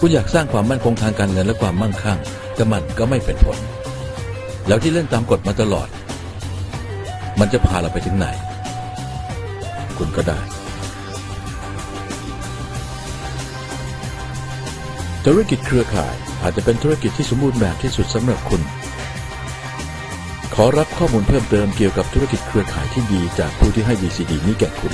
คุณอยากสร้างความมั่นคงทางการเงินและความมั่งคั่ง แต่มันก็ไม่เป็นผล แล้วที่เล่นตามกฎมาตลอด มันจะพาเราไปถึงไหน คุณก็ได้ ธุรกิจเครือข่ายอาจจะเป็นธุรกิจที่สมบูรณ์แบบที่สุดสำหรับคุณขอรับข้อมูลเพิ่มเติมเกี่ยวกับธุรกิจเครือข่ายที่ดีจากผู้ที่ให้ VCD นี้แก่คุณ